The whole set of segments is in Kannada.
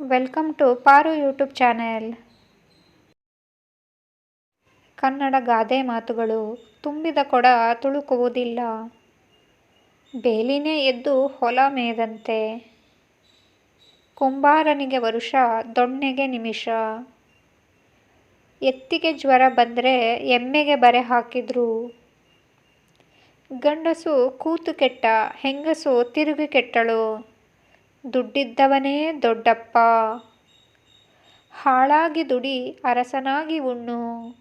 Welcome to Paru YouTube channel Kannada ಗಾದೆ ಮಾತುಗಳು ತುಂಬಿದ ಕೊಡ ತುಳುಕುವುದಿಲ್ಲ. ಬೇಲಿನೇ ಎದ್ದು ಹೊಲ ಮೇದಂತೆ. ಕುಂಬಾರನಿಗೆ ವರುಷ, ದೊಣ್ಣೆಗೆ ನಿಮಿಷ. ಎತ್ತಿಗೆ ಜ್ವರ ಬಂದರೆ ಎಮ್ಮೆಗೆ ಬರೆ ಹಾಕಿದ್ರು. ಗಂಡಸು ಕೂತು ಕೆಟ್ಟ, ಹೆಂಗಸು ತಿರುಗಿ ಕೆಟ್ಟಳು. ದುಡ್ಡಿದ್ದವನೇ ದೊಡ್ಡಪ್ಪ. ಹಾಳಾಗಿ ದುಡಿ ಅರಸನಾಗಿ ಉಣ್ಣು.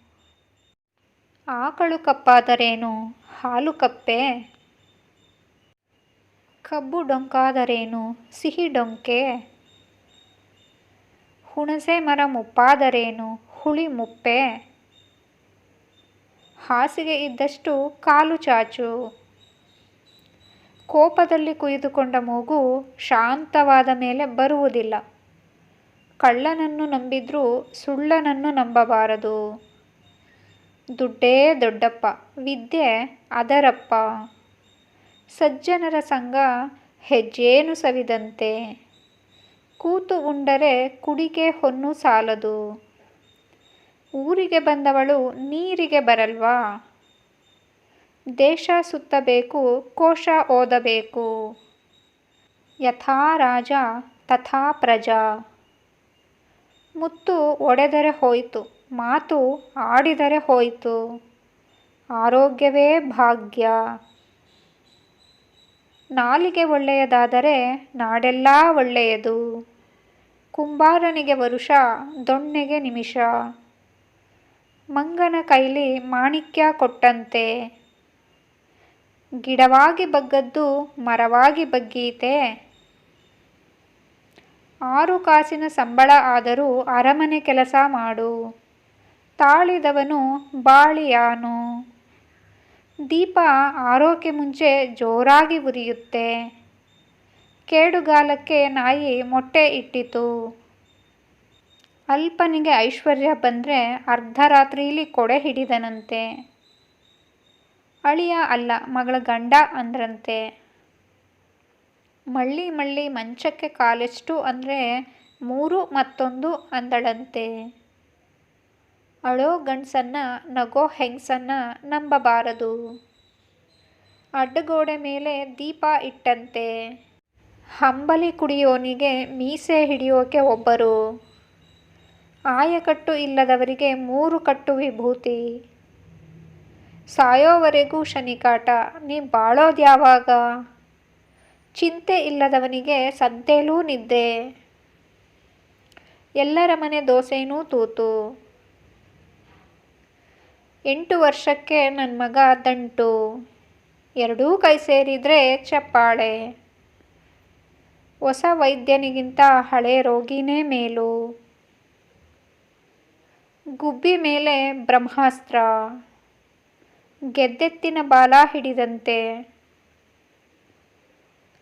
ಆಕಳು ಕಪ್ಪಾದರೇನು? ಹಾಲು ಕಪ್ಪೆ? ಕಬ್ಬು ಡೊಂಕಾದರೇನು? ಸಿಹಿ ಡೊಂಕೆ? ಹುಣಸೆ ಮರ ಮುಪ್ಪಾದರೇನು? ಹುಳಿ ಮುಪ್ಪೆ? ಹಾಸಿಗೆ ಇದ್ದಷ್ಟು ಕಾಲು ಚಾಚು. ಕೋಪದಲ್ಲಿ ಕುಯ್ದುಕೊಂಡ ಮೂಗು ಶಾಂತವಾದ ಮೇಲೆ ಬರುವುದಿಲ್ಲ. ಕಳ್ಳನನ್ನು ನಂಬಿದ್ರೂ ಸುಳ್ಳನನ್ನು ನಂಬಬಾರದು. ದುಡ್ಡೇ ದೊಡ್ಡಪ್ಪ, ವಿದ್ಯೆ ಅದರಪ್ಪ. ಸಜ್ಜನರ ಸಂಘ ಹೆಜ್ಜೇನು ಸವಿದಂತೆ. ಕೂತು ಉಂಡರೆ ಕುಡಿಗೆ ಹೊನ್ನು ಸಾಲದು. ಊರಿಗೆ ಬಂದವಳು ನೀರಿಗೆ ಬರಲ್ವಾ? ದೇಶ ಸುತ್ತಬೇಕು, ಕೋಶ ಓದಬೇಕು. ಯಥಾ ರಾಜ, ತಥಾ ಪ್ರಜಾ. ಮುತ್ತು ಒಡೆದರೆ ಹೋಯಿತು, ಮಾತು ಆಡಿದರೆ ಹೋಯಿತು. ಆರೋಗ್ಯವೇ ಭಾಗ್ಯ. ನಾಲಿಗೆ ಒಳ್ಳೆಯದಾದರೆ ನಾಡೆಲ್ಲ ಒಳ್ಳೆಯದು. ಕುಂಬಾರನಿಗೆ ವರುಷ, ದೊಣ್ಣೆಗೆ ನಿಮಿಷ. ಮಂಗನ ಕೈಲಿ ಮಾಣಿಕ್ಯ ಕೊಟ್ಟಂತೆ. ಗಿಡವಾಗಿ ಬಗ್ಗದ್ದು ಮರವಾಗಿ ಬಗ್ಗೀತೆ. ಆರು ಕಾಸಿನ ಸಂಬಳ ಆದರೂ ಅರಮನೆ ಕೆಲಸ ಮಾಡು. ತಾಳಿದವನು ಬಾಳಿಯಾನು. ದೀಪ ಆರೋಕೆ ಮುಂಚೆ ಜೋರಾಗಿ ಉರಿಯುತ್ತೆ. ಕೇಡುಗಾಲಕ್ಕೆ ನಾಯಿ ಮೊಟ್ಟೆ ಇಟ್ಟಿತು. ಅಲ್ಪನಿಗೆ ಐಶ್ವರ್ಯ ಬಂದರೆ ಅರ್ಧರಾತ್ರಿಲಿ ಕೊಡೆ ಹಿಡಿದನಂತೆ. ಅಳಿಯ ಅಲ್ಲ, ಮಗಳ ಗಂಡ ಅಂದ್ರಂತೆ. ಮಳ್ಳಿ ಮಳ್ಳಿ ಮಂಚಕ್ಕೆ ಕಾಲೆಷ್ಟು ಅಂದರೆ ಮೂರು ಮತ್ತೊಂದು ಅಂದಳಂತೆ. ಅಳೋ ಗಂಡಸನ್ನು, ನಗೋ ಹೆಂಗಸನ್ನು ನಂಬಬಾರದು. ಅಡ್ಡಗೋಡೆ ಮೇಲೆ ದೀಪ ಇಟ್ಟಂತೆ. ಹಂಬಲಿ ಕುಡಿಯೋನಿಗೆ ಮೀಸೆ ಹಿಡಿಯೋಕೆ ಒಬ್ಬರು. ಆಯಕಟ್ಟು ಇಲ್ಲದವರಿಗೆ ಮೂರು ಕಟ್ಟು ವಿಭೂತಿ. ಸಾಯೋವರೆಗೂ ಶನಿಕಾಟ, ನೀ ಬಾಳೋದ್ಯಾವಾಗ ಚಿಂತೆ ಇಲ್ಲದವನಿಗೆ ಸದ್ದೇಲೂ ನಿದ್ದೆ. ಎಲ್ಲರ ಮನೆ ದೋಸೆನೂ ತೂತು. ಎಂಟು ವರ್ಷಕ್ಕೆ ನನ್ನ ಮಗ ದಂಟು. ಎರಡೂ ಕೈ ಸೇರಿದರೆ ಚಪ್ಪಾಳೆ. ಹೊಸ ವೈದ್ಯನಿಗಿಂತ ಹಳೆ ರೋಗಿನೇ ಮೇಲು. ಗುಬ್ಬಿ ಮೇಲೆ ಬ್ರಹ್ಮಾಸ್ತ್ರ. ಗೆದ್ದೆತ್ತಿನ ಬಾಲ ಹಿಡಿದಂತೆ.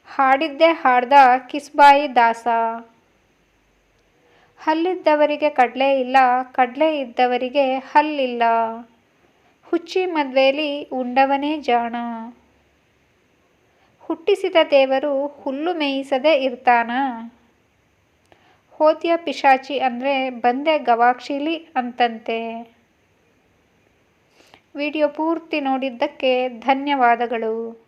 ಹಾಡಿದ್ದೇ ಹಾಡ್ದ ಕಿಸ್ಬಾಯಿ ದಾಸ. ಹಲ್ಲಿದ್ದವರಿಗೆ ಕಡಲೆ ಇಲ್ಲ, ಕಡಲೆ ಇದ್ದವರಿಗೆ ಹಲ್ಲಿಲ್ಲ. ಹುಚ್ಚಿ ಮದ್ವೆಲಿ ಉಂಡವನೇ ಜಾಣ. ಹುಟ್ಟಿಸಿದ ದೇವರು ಹುಲ್ಲು ಮೇಯಿಸದೆ ಇರ್ತಾನ. ಹೋತಿಯ ಪಿಶಾಚಿ ಅಂದರೆ ಬಂದೆ ಗವಾಕ್ಷಿಲಿ ಅಂತಂತೆ. ವಿಡಿಯೋ ಪೂರ್ತಿ ನೋಡಿದ್ದಕ್ಕೆ ಧನ್ಯವಾದಗಳು.